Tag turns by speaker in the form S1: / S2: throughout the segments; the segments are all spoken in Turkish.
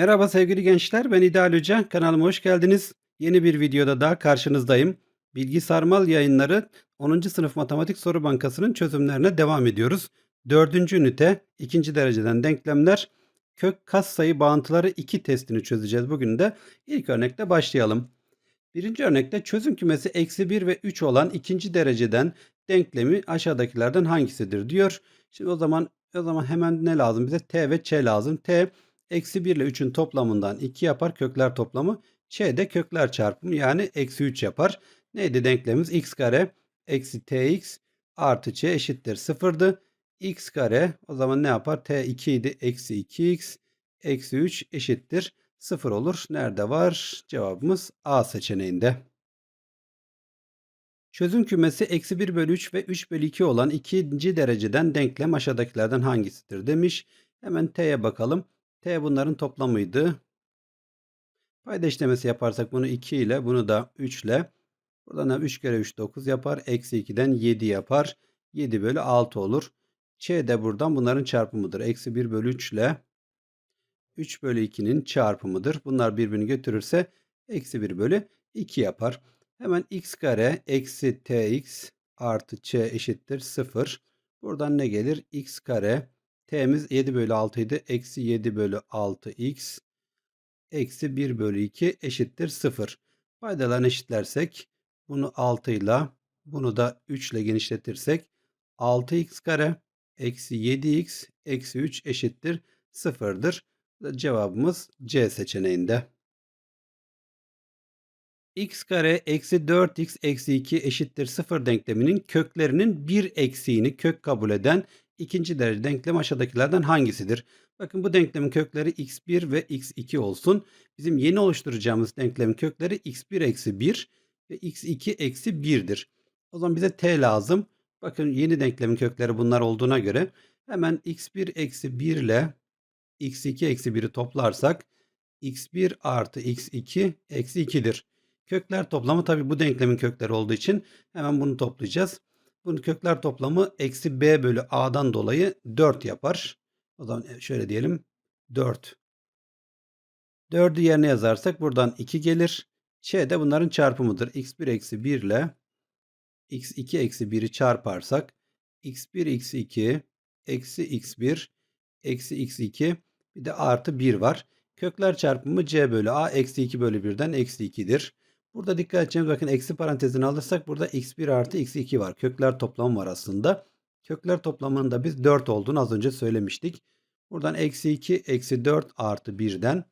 S1: Merhaba sevgili gençler, ben İdeal Hoca. Kanalıma hoş geldiniz. Yeni bir videoda daha karşınızdayım. Bilgi Sarmal Yayınları 10. Sınıf Matematik Soru Bankası'nın çözümlerine devam ediyoruz. 4. ünite 2. dereceden denklemler kök katsayı bağıntıları 2 testini çözeceğiz. Bugün de ilk örnekle başlayalım. Birinci örnekte çözüm kümesi eksi 1 ve 3 olan ikinci dereceden denklemi aşağıdakilerden hangisidir diyor. Şimdi o zaman o zaman hemen ne lazım bize? T ve Ç lazım. T eksi 1 ile 3'ün toplamından 2 yapar kökler toplamı. Ç de kökler çarpımı yani eksi 3 yapar. Neydi denklemimiz? x kare eksi tx artı ç eşittir 0'dı. x kare o zaman ne yapar? t 2 idi. Eksi 2x eksi 3 eşittir 0 olur. Nerede var? Cevabımız A seçeneğinde. Çözüm kümesi eksi 1 bölü 3 ve 3 bölü 2 olan ikinci dereceden denklem aşağıdakilerden hangisidir demiş. Hemen t'ye bakalım. T bunların toplamıydı. Payda işlemesi yaparsak bunu 2 ile bunu da 3 ile. Buradan 3 kere 3 9 yapar. Eksi 2'den 7 yapar. 7 bölü 6 olur. Ç de buradan bunların çarpımıdır. Eksi 1 bölü 3 ile 3 bölü 2'nin çarpımıdır. Bunlar birbirini götürürse eksi 1 bölü 2 yapar. Hemen x kare eksi tx artı ç eşittir 0. Buradan ne gelir? x kare t'miz 7 bölü 6 idi. Eksi 7 bölü 6x eksi 1 bölü 2 eşittir 0. Paydalarını eşitlersek bunu 6 ile bunu da 3 ile genişletirsek 6x kare eksi 7x eksi 3 eşittir 0'dır. Cevabımız C seçeneğinde. x kare eksi 4x eksi 2 eşittir 0 denkleminin köklerinin bir eksiğini kök kabul eden ikinci derece denklem aşağıdakilerden hangisidir? Bakın bu denklemin kökleri x1 ve x2 olsun. Bizim yeni oluşturacağımız denklemin kökleri x1 eksi 1 ve x2 eksi 1'dir. O zaman bize t lazım. Bakın yeni denklemin kökleri bunlar olduğuna göre hemen x1 eksi 1 ile x2 eksi 1'i toplarsak x1 artı x2 eksi 2'dir. Kökler toplamı tabi bu denklemin kökleri olduğu için hemen bunu toplayacağız. Bunun kökler toplamı eksi b bölü a'dan dolayı 4 yapar. O zaman şöyle diyelim 4. 4'ü yerine yazarsak buradan 2 gelir. Ç de bunların çarpımıdır. x1 eksi 1 ile x2 eksi 1'i çarparsak x1 x2 eksi x1 eksi x2 bir de artı 1 var. Kökler çarpımı c bölü a eksi 2 bölü 1'den eksi 2'dir. Burada dikkat edeceğimiz bakın eksi parantezini alırsak burada x1 artı x2 var. Kökler toplamı var aslında. Kökler toplamının da biz 4 olduğunu az önce söylemiştik. Buradan eksi 2 eksi 4 artı 1'den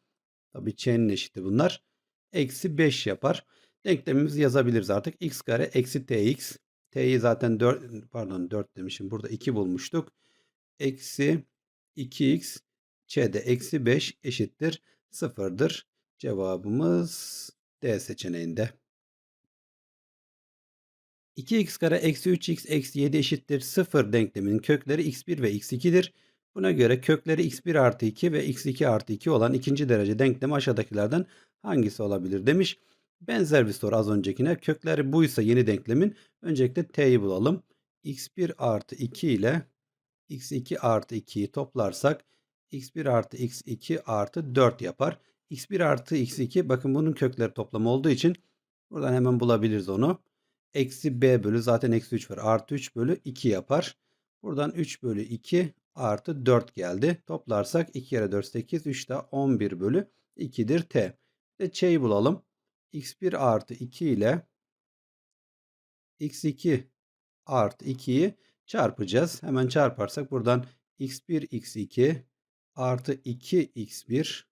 S1: tabi ç'nin eşiti bunlar. Eksi 5 yapar. Denklemimizi yazabiliriz artık. x kare eksi tx. t'yi zaten 4 pardon 4 demişim. Burada 2 bulmuştuk. Eksi 2x ç'de eksi 5 eşittir 0'dır. Cevabımız D seçeneğinde. 2x kare eksi 3x eksi 7 eşittir 0 denkleminin kökleri x1 ve x2'dir. Buna göre kökleri x1 artı 2 ve x2 artı 2 olan ikinci derece denklemi aşağıdakilerden hangisi olabilir demiş. Benzer bir soru az öncekine. Kökleri buysa yeni denklemin öncelikle t'yi bulalım. x1 artı 2 ile x2 artı 2'yi toplarsak x1 artı x2 artı 4 yapar. X1 artı x2 bakın bunun kökleri toplamı olduğu için buradan hemen bulabiliriz onu. Eksi b bölü zaten eksi 3 var. Artı 3 bölü 2 yapar. Buradan 3 bölü 2 artı 4 geldi. Toplarsak 2 kere 4 8 3 de 11 bölü 2'dir t. Ve ç'yi bulalım. x1 artı 2 ile x2 artı 2'yi çarpacağız. Hemen çarparsak buradan x1 x2 artı 2x1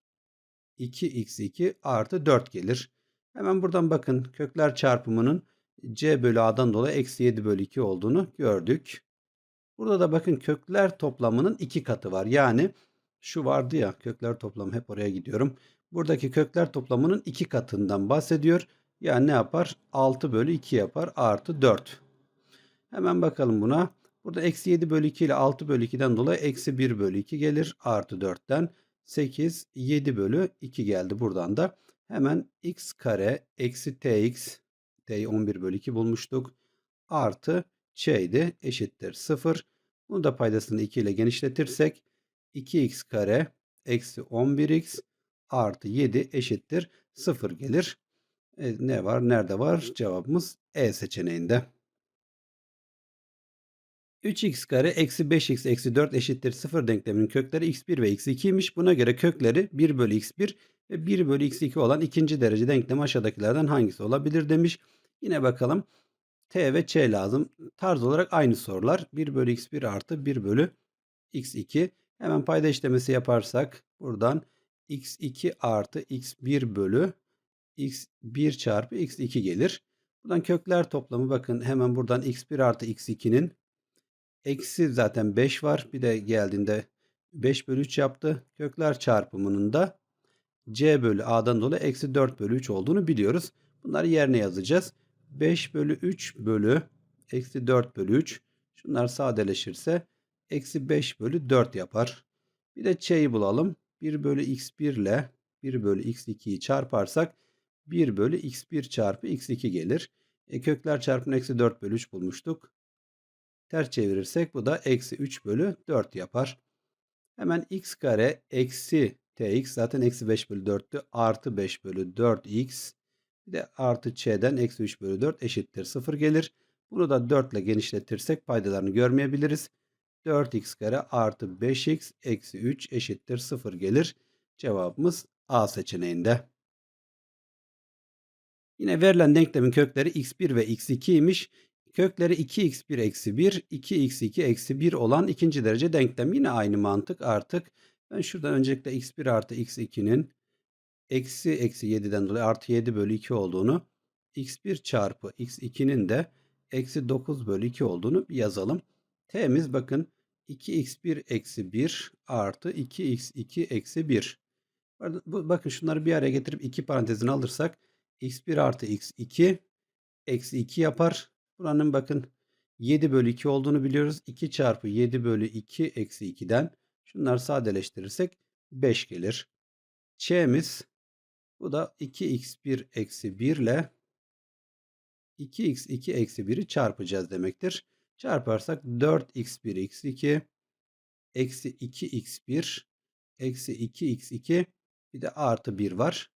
S1: 2x2 artı 4 gelir. Hemen buradan bakın kökler çarpımının c bölü a'dan dolayı eksi 7 bölü 2 olduğunu gördük. Burada da bakın kökler toplamının iki katı var. Yani şu vardı ya kökler toplamı hep oraya gidiyorum. Buradaki kökler toplamının iki katından bahsediyor. Yani ne yapar? 6 bölü 2 yapar artı 4. Hemen bakalım buna. Burada eksi 7 bölü 2 ile 6 bölü 2'den dolayı eksi 1 bölü 2 gelir. Artı 4'ten 8 7 bölü 2 geldi buradan da. Hemen x kare eksi tx t'yi 11 bölü 2 bulmuştuk. Artı ç'ydi eşittir 0. Bunu da paydasını 2 ile genişletirsek 2x kare eksi 11x artı 7 eşittir 0 gelir. E, ne var? Nerede var? Cevabımız E seçeneğinde. 3x kare eksi 5x eksi 4 eşittir 0 denkleminin kökleri x1 ve x2'ymiş. Buna göre kökleri 1 bölü x1 ve 1 bölü x2 olan ikinci derece denklemi aşağıdakilerden hangisi olabilir demiş. Yine bakalım. T ve Ç lazım. Tarz olarak aynı sorular. 1 bölü x1 artı 1 bölü x2. Hemen payda işlemesi yaparsak buradan x2 artı x1 bölü x1 çarpı x2 gelir. Buradan kökler toplamı bakın hemen buradan x1 artı x2'nin eksi zaten 5 var. Bir de geldiğinde 5 bölü 3 yaptı. Kökler çarpımının da c bölü a'dan dolayı eksi 4 bölü 3 olduğunu biliyoruz. Bunları yerine yazacağız. 5 bölü 3 bölü eksi 4 bölü 3. Şunlar sadeleşirse eksi 5 bölü 4 yapar. Bir de ç'yi bulalım. 1 bölü x1 ile 1 bölü x2'yi çarparsak 1 bölü x1 çarpı x2 gelir. E, kökler çarpımı eksi 4 bölü 3 bulmuştuk. Ters çevirirsek bu da eksi 3 bölü 4 yapar. Hemen x kare eksi tx zaten eksi 5 bölü 4'tü. Artı 5 bölü 4x bir de artı ç'den eksi 3 bölü 4 eşittir 0 gelir. Bunu da 4 ile genişletirsek paydalarını görmeyebiliriz. 4x kare artı 5x eksi 3 eşittir 0 gelir. Cevabımız A seçeneğinde. Yine verilen denklemin kökleri x1 ve x2 imiş. Kökleri 2x1 eksi 1, 2x2 eksi 1 olan ikinci derece denklem. Yine aynı mantık artık. Ben şuradan öncelikle x1 artı x2'nin eksi eksi 7'den dolayı artı 7 bölü 2 olduğunu x1 çarpı x2'nin de eksi 9 bölü 2 olduğunu yazalım. T'miz bakın 2x1 eksi 1 artı 2x2 eksi 1. Bakın şunları bir araya getirip iki parantezini alırsak x1 artı x2 eksi 2 yapar. Buranın bakın 7 bölü 2 olduğunu biliyoruz. 2 çarpı 7 bölü 2 eksi 2'den şunları sadeleştirirsek 5 gelir. Ç'miz bu da 2x1 eksi 1 ile 2x2 eksi 1'i çarpacağız demektir. Çarparsak 4x1 eksi 2 eksi 2x1 eksi 2x2 bir de artı 1 var.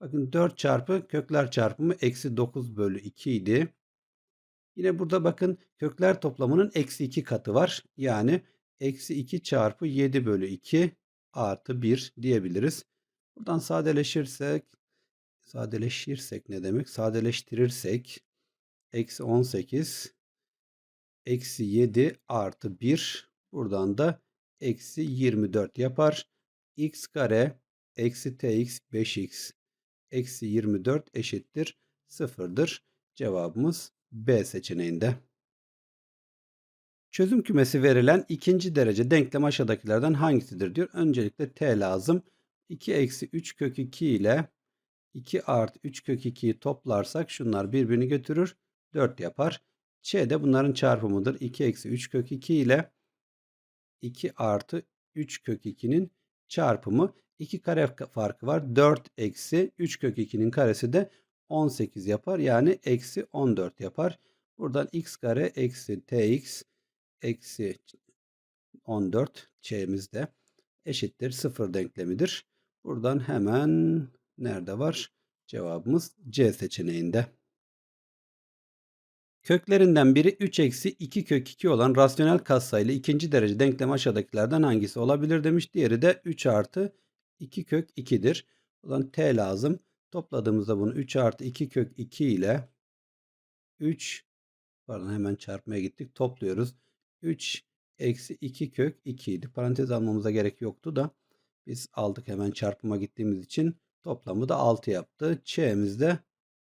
S1: Bakın 4 çarpı kökler çarpımı eksi 9 bölü 2 idi. Yine burada bakın kökler toplamının eksi 2 katı var. Yani eksi 2 çarpı 7 bölü 2 artı 1 diyebiliriz. Buradan sadeleşirsek sadeleşirsek ne demek? Sadeleştirirsek eksi 18 eksi 7 artı 1 buradan da eksi 24 yapar. x kare eksi tx 5x eksi 24 eşittir 0'dır. Cevabımız B seçeneğinde. Çözüm kümesi verilen ikinci derece denklem aşağıdakilerden hangisidir diyor. Öncelikle t lazım. 2 eksi 3 kök 2 ile 2 artı 3 kök 2'yi toplarsak şunlar birbirini götürür. 4 yapar. Ç de bunların çarpımıdır. 2 eksi 3 kök 2 ile 2 artı 3 kök 2'nin çarpımı. 2 kare farkı var. 4 eksi 3 kök 2'nin karesi de 18 yapar. Yani eksi 14 yapar. Buradan x kare eksi tx eksi 14 ç'mizde eşittir 0 denklemidir. Buradan hemen nerede var? Cevabımız C seçeneğinde. Köklerinden biri 3 eksi 2 kök 2 olan rasyonel katsayılı ikinci derece denklem aşağıdakilerden hangisi olabilir demiş. Diğeri de 3 artı 2 kök 2'dir. Buradan t lazım. Topladığımızda bunu 3 artı 2 kök 2 ile 3 pardon hemen çarpmaya gittik. Topluyoruz. 3 eksi 2 kök 2 idi. Parantez almamıza gerek yoktu da biz aldık hemen çarpıma gittiğimiz için toplamı da 6 yaptı. Ç'mizde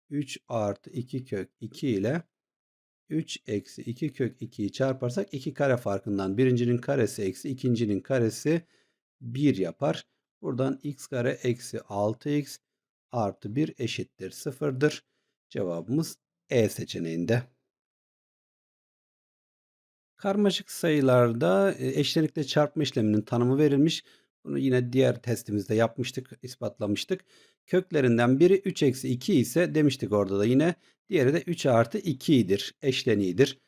S1: 3 artı 2 kök 2 ile 3 eksi 2 kök 2'yi çarparsak 2 kare farkından birincinin karesi eksi ikincinin karesi 1 yapar. Buradan x kare eksi 6x artı 1 eşittir 0'dır. Cevabımız E seçeneğinde. Karmaşık sayılarda e, eşlenikle çarpma işleminin tanımı verilmiş. Bunu yine diğer testimizde yapmıştık, ispatlamıştık. Köklerinden biri 3 eksi 2 ise demiştik orada da yine. Diğeri de 3 artı 2'dir, eşleniğidir.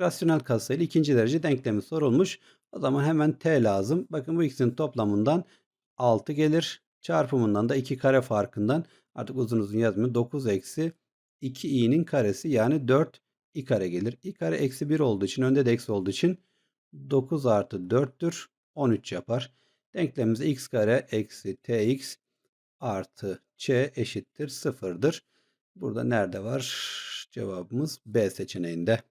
S1: Rasyonel katsayılı ikinci derece denklemi sorulmuş. O zaman hemen t lazım. Bakın bu ikisinin toplamından 6 gelir. Çarpımından da 2 kare farkından artık uzun uzun yazmıyor. 9 eksi 2i'nin karesi yani 4 i kare gelir. i kare eksi 1 olduğu için önde de eksi olduğu için 9 artı 4'tür 13 yapar. Denklemimiz x kare eksi tx artı ç eşittir 0'dır. Burada nerede var? Cevabımız B seçeneğinde.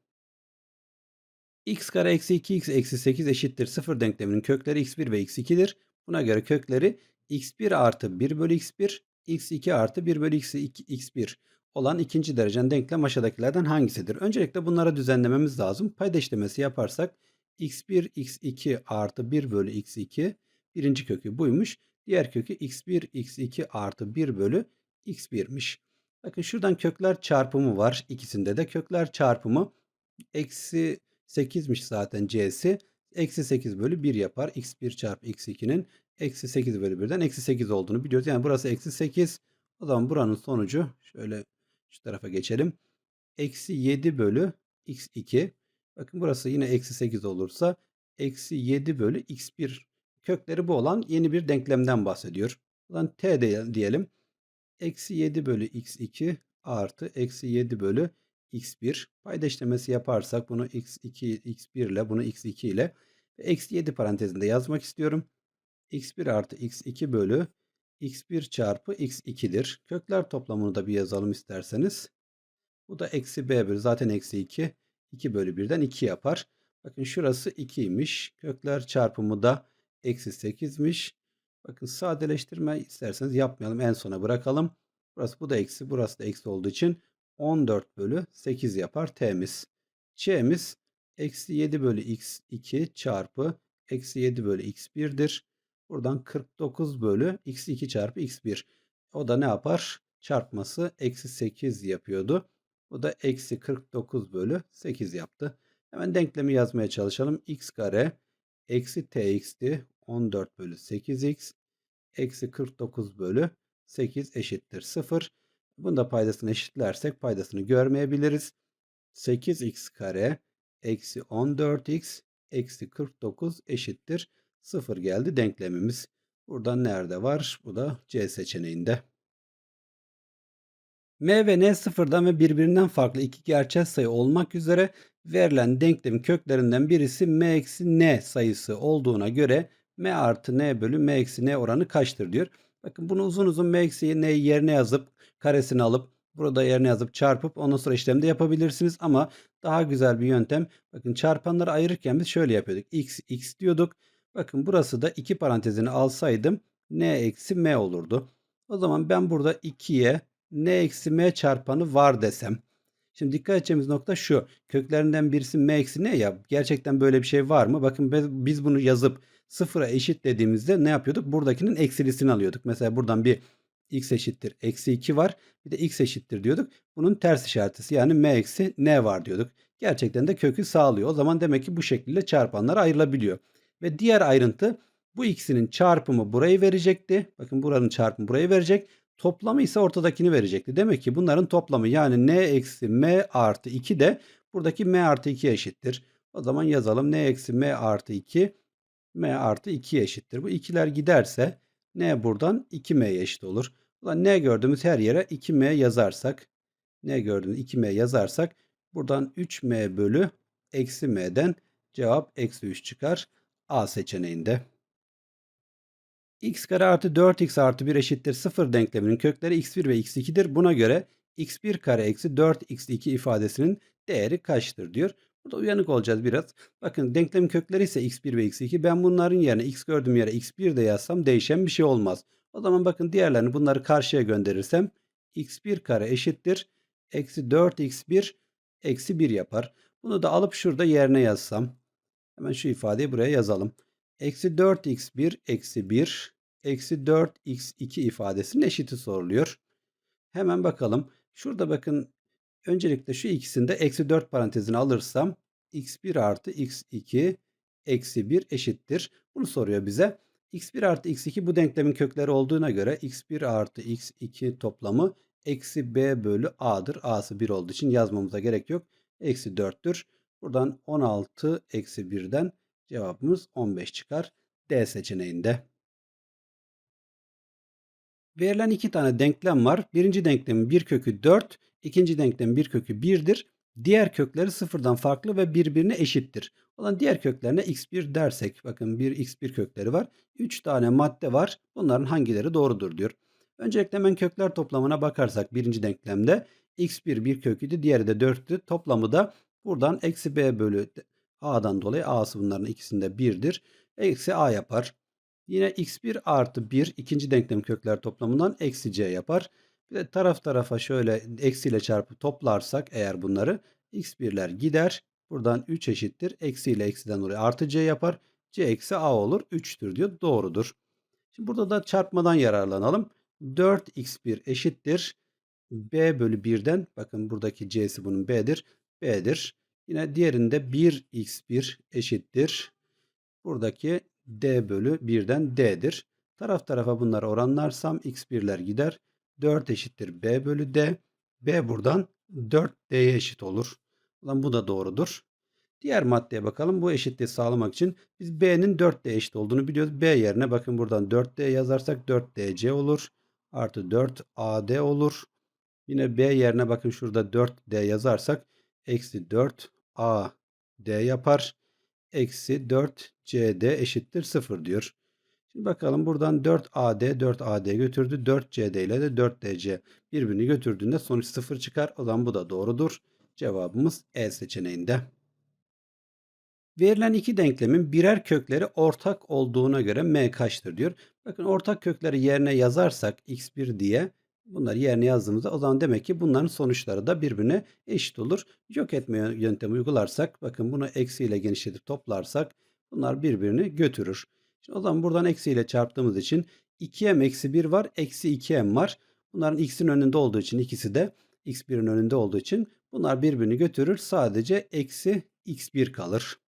S1: x kare eksi 2x eksi 8 eşittir 0 denkleminin kökleri x1 ve x2'dir. Buna göre kökleri x1 artı 1 bölü x1, x2 artı 1 bölü x2, x1 olan ikinci derecen denklem aşağıdakilerden hangisidir? Öncelikle bunlara düzenlememiz lazım. Payda işlemesi yaparsak x1, x2 artı 1 bölü x2 birinci kökü buymuş. Diğer kökü x1, x2 artı 1 bölü x1'miş. Bakın şuradan kökler çarpımı var. İkisinde de kökler çarpımı eksi 8'miş zaten c'si. Eksi 8 bölü 1 yapar. x1 çarpı x2'nin eksi 8 bölü 1'den eksi 8 olduğunu biliyoruz. Yani burası eksi 8. O zaman buranın sonucu şöyle şu tarafa geçelim. Eksi 7 bölü x2. Bakın burası yine eksi 8 olursa eksi 7 bölü x1 kökleri bu olan yeni bir denklemden bahsediyor. Zaman t de diyelim. Eksi 7 bölü x2 artı eksi 7 bölü x1. Payda işlemesi yaparsak bunu x2, x1 ile bunu x2 ile eksi 7 parantezinde yazmak istiyorum. X1 artı x2 bölü x1 çarpı x2'dir. Kökler toplamını da bir yazalım isterseniz. Bu da eksi b bölü zaten eksi 2. 2 bölü 1'den 2 yapar. Bakın şurası 2'ymiş. Kökler çarpımı da eksi 8'miş. Bakın sadeleştirme isterseniz yapmayalım. En sona bırakalım. Burası bu da eksi. Burası da eksi olduğu için 14 bölü 8 yapar t'miz. Ç'miz eksi 7 bölü x2 çarpı eksi 7 bölü x1'dir. Buradan 49 bölü x2 çarpı x1. O da ne yapar? Çarpması eksi 8 yapıyordu. Bu da eksi 49 bölü 8 yaptı. Hemen denklemi yazmaya çalışalım. x kare eksi tx'ti. 14 bölü 8x eksi 49 bölü 8 eşittir 0. Bunu da paydasını eşitlersek paydasını görmeyebiliriz. 8x kare eksi 14x eksi 49 eşittir 0 geldi denklemimiz. Buradan nerede var? Bu da C seçeneğinde. M ve N sıfırdan ve birbirinden farklı iki gerçel sayı olmak üzere verilen denklemin köklerinden birisi M eksi N sayısı olduğuna göre M artı N bölü M eksi N oranı kaçtır diyor. Bakın bunu uzun uzun M eksi N'yi yerine yazıp karesini alıp burada yerine yazıp çarpıp ondan sonra işlemde yapabilirsiniz. Ama daha güzel bir yöntem. Bakın çarpanları ayırırken biz şöyle yapıyorduk. X, X diyorduk. Bakın burası da iki parantezini alsaydım N eksi M olurdu. O zaman ben burada 2'ye N eksi M çarpanı var desem. Şimdi dikkat edeceğimiz nokta şu. Köklerinden birisi M eksi N ya. Gerçekten böyle bir şey var mı? Bakın biz bunu yazıp sıfıra eşit dediğimizde ne yapıyorduk? Buradakinin eksilisini alıyorduk. Mesela buradan bir x eşittir eksi 2 var. Bir de x eşittir diyorduk. Bunun ters işaretisi yani m eksi n var diyorduk. Gerçekten de kökü sağlıyor. O zaman demek ki bu şekilde çarpanlar ayrılabiliyor. Ve diğer ayrıntı bu ikisinin çarpımı burayı verecekti. Bakın buranın çarpımı burayı verecek. Toplamı ise ortadakini verecekti. Demek ki bunların toplamı yani n eksi m artı 2 de buradaki m artı 2 eşittir. O zaman yazalım n eksi m artı 2 m artı 2 eşittir. Bu ikiler giderse n buradan 2m'ye eşit olur. Ulan n gördüğümüz her yere 2m yazarsak n gördüğümüz 2m yazarsak buradan 3m bölü eksi m'den cevap eksi 3 çıkar. A seçeneğinde. x kare artı 4x artı 1 eşittir 0 denkleminin kökleri x1 ve x2'dir. Buna göre x1 kare eksi 4x2 ifadesinin değeri kaçtır diyor. Burada uyanık olacağız biraz. Bakın denklem kökleri ise x1 ve x2. Ben bunların yerine x gördüğüm yere x1 de yazsam değişen bir şey olmaz. O zaman bakın diğerlerini bunları karşıya gönderirsem x1 kare eşittir. Eksi 4x1 eksi 1 yapar. Bunu da alıp şurada yerine yazsam. Hemen şu ifadeyi buraya yazalım. Eksi 4x1 eksi 1 eksi 4x2 ifadesinin eşiti soruluyor. Hemen bakalım. Şurada bakın öncelikle şu ikisinde eksi 4 parantezini alırsam x1 artı x2 eksi 1 eşittir. Bunu soruyor bize. x1 artı x2 bu denklemin kökleri olduğuna göre x1 artı x2 toplamı eksi b bölü a'dır. a'sı 1 olduğu için yazmamıza gerek yok. Eksi 4'tür. Buradan 16 eksi 1'den cevabımız 15 çıkar. D seçeneğinde. Verilen iki tane denklem var. Birinci denklemin bir kökü 4, ikinci denklemin bir kökü 1'dir. Diğer kökleri sıfırdan farklı ve birbirine eşittir. Olan diğer köklerine x1 dersek, bakın bir x1 kökleri var. 3 tane madde var. Bunların hangileri doğrudur diyor. Öncelikle hemen kökler toplamına bakarsak birinci denklemde x1 bir köküydü, diğeri de 4'tü. Toplamı da buradan eksi b bölü a'dan dolayı a'sı bunların ikisinde 1'dir. Eksi a yapar. Yine x1 artı 1 ikinci denklem kökler toplamından eksi c yapar. Bir de taraf tarafa şöyle eksiyle çarpıp toplarsak eğer bunları x1'ler gider. Buradan 3 eşittir. Eksi ile eksiden dolayı artı c yapar. c eksi a olur. 3'tür diyor. Doğrudur. Şimdi burada da çarpmadan yararlanalım. 4x1 eşittir. b bölü 1'den bakın buradaki c'si bunun b'dir. B'dir. Yine diğerinde 1x1 eşittir. Buradaki d bölü 1'den d'dir. Taraf tarafa bunları oranlarsam x1'ler gider. 4 eşittir b bölü d. b buradan 4d'ye eşit olur. Ulan bu da doğrudur. Diğer maddeye bakalım. Bu eşitliği sağlamak için biz b'nin 4d eşit olduğunu biliyoruz. b yerine bakın buradan 4d yazarsak 4dc olur. Artı 4ad olur. Yine b yerine bakın şurada 4d yazarsak eksi 4ad yapar. Eksi 4cd eşittir 0 diyor. Şimdi bakalım buradan 4AD 4AD götürdü. 4CD ile de 4DC birbirini götürdüğünde sonuç 0 çıkar. O zaman bu da doğrudur. Cevabımız E seçeneğinde. Verilen iki denklemin birer kökleri ortak olduğuna göre m kaçtır diyor. Bakın ortak kökleri yerine yazarsak x1 diye bunları yerine yazdığımızda o zaman demek ki bunların sonuçları da birbirine eşit olur. Yok etme yöntemi uygularsak bakın bunu eksiyle genişletip toplarsak bunlar birbirini götürür. Şimdi o zaman buradan eksiyle çarptığımız için 2m eksi 1 var. Eksi 2m var. Bunların x'in önünde olduğu için ikisi de x1'in önünde olduğu için bunlar birbirini götürür. Sadece eksi x1 kalır.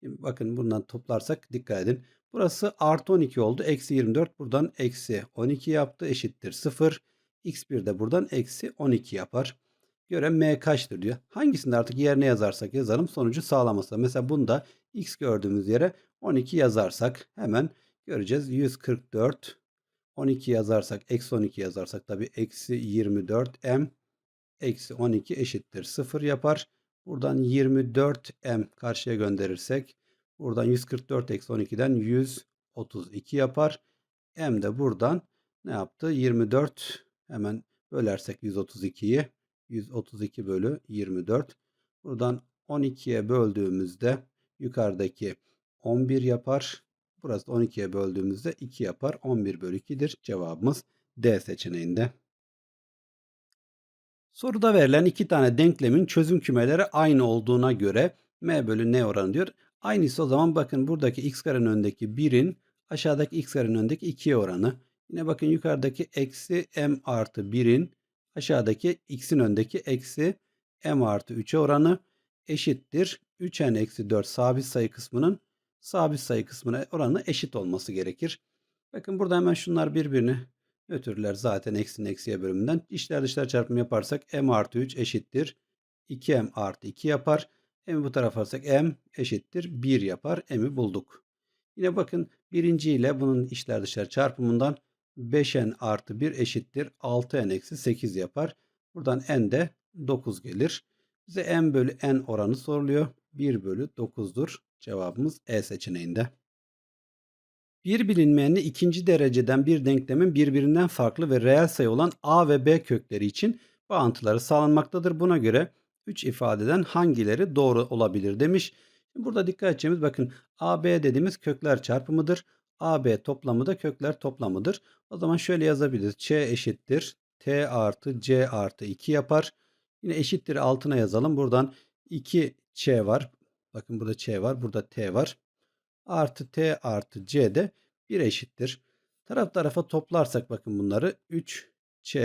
S1: Şimdi bakın bundan toplarsak dikkat edin. Burası artı 12 oldu. Eksi 24 buradan eksi 12 yaptı. Eşittir 0. x1 de buradan eksi 12 yapar. Göre m kaçtır diyor. Hangisinde artık yerine yazarsak yazalım sonucu sağlaması. Mesela bunda x gördüğümüz yere 12 yazarsak hemen göreceğiz. 144 12 yazarsak eksi 12 yazarsak tabi eksi 24 m eksi 12 eşittir 0 yapar. Buradan 24m karşıya gönderirsek buradan 144 eksi 12'den 132 yapar. M de buradan ne yaptı? 24 hemen bölersek 132'yi 132 bölü 24. Buradan 12'ye böldüğümüzde yukarıdaki 11 yapar. Burası 12'ye böldüğümüzde 2 yapar. 11 bölü 2'dir. Cevabımız D seçeneğinde. Soruda verilen iki tane denklemin çözüm kümeleri aynı olduğuna göre m bölü n oranı diyor. Aynısı o zaman bakın buradaki x karenin önündeki 1'in aşağıdaki x karenin önündeki 2'ye oranı. Yine bakın yukarıdaki eksi m artı 1'in aşağıdaki x'in önündeki eksi m artı 3'e oranı eşittir. 3n eksi 4 sabit sayı kısmının sabit sayı kısmına oranı eşit olması gerekir. Bakın burada hemen şunlar birbirini götürürler zaten eksinin eksiye bölümünden. İşler dışlar çarpımı yaparsak m artı 3 eşittir. 2m artı 2 yapar. M'i bu tarafa alırsak m eşittir 1 yapar. M'i bulduk. Yine bakın birinci ile bunun işler dışlar çarpımından 5n artı 1 eşittir 6n eksi 8 yapar. Buradan n de 9 gelir. Bize n bölü n oranı soruluyor. 1 bölü 9'dur. Cevabımız E seçeneğinde. Bir bilinmeyenli ikinci dereceden bir denklemin birbirinden farklı ve reel sayı olan a ve b kökleri için bağıntıları sağlanmaktadır. Buna göre 3 ifadeden hangileri doğru olabilir demiş. Burada dikkat edeceğimiz bakın AB dediğimiz kökler çarpımıdır. AB toplamı da kökler toplamıdır. O zaman şöyle yazabiliriz. Ç eşittir. T artı C artı 2 yapar. Yine eşittir altına yazalım. Buradan 2 Ç var. Bakın burada Ç var. Burada T var. Artı T artı C de 1 eşittir. Taraf tarafa toplarsak bakın bunları 3 Ç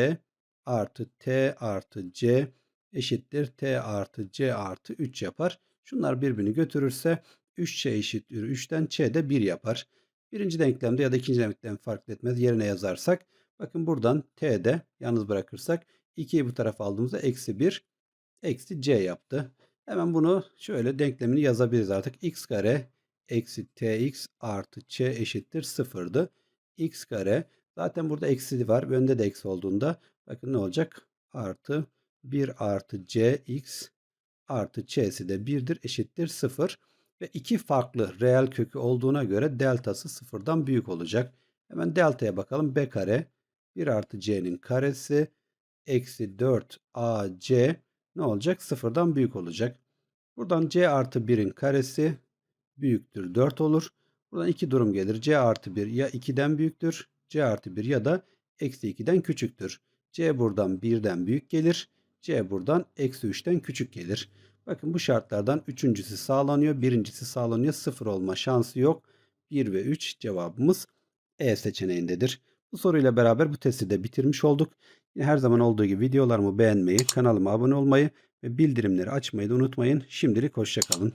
S1: artı T artı C eşittir. T artı C artı 3 yapar. Şunlar birbirini götürürse 3Ç eşittir 3'ten Ç de 1 yapar. Birinci denklemde ya da ikinci denklemde fark etmez. Yerine yazarsak bakın buradan T'de yalnız bırakırsak 2'yi bu tarafa aldığımızda eksi 1 eksi C yaptı. Hemen bunu şöyle denklemini yazabiliriz artık. x kare eksi tx artı ç eşittir sıfırdı. x kare Zaten burada eksi var. Önde de eksi olduğunda bakın ne olacak? Artı 1 artı cx artı c'si de 1'dir eşittir 0. Ve iki farklı reel kökü olduğuna göre deltası sıfırdan büyük olacak. Hemen deltaya bakalım. b kare 1 artı c'nin karesi eksi 4 ac ne olacak? Sıfırdan büyük olacak. Buradan c artı 1'in karesi büyüktür 4 olur. Buradan iki durum gelir. c artı 1 ya 2'den büyüktür. c artı 1 ya da eksi 2'den küçüktür. c buradan 1'den büyük gelir. c buradan eksi 3'ten küçük gelir. Bakın bu şartlardan üçüncüsü sağlanıyor. Birincisi sağlanıyor. Sıfır olma şansı yok. 1 ve 3 cevabımız E seçeneğindedir. Bu soruyla beraber bu testi de bitirmiş olduk. Her zaman olduğu gibi videolarımı beğenmeyi, kanalıma abone olmayı ve bildirimleri açmayı da unutmayın. Şimdilik hoşçakalın.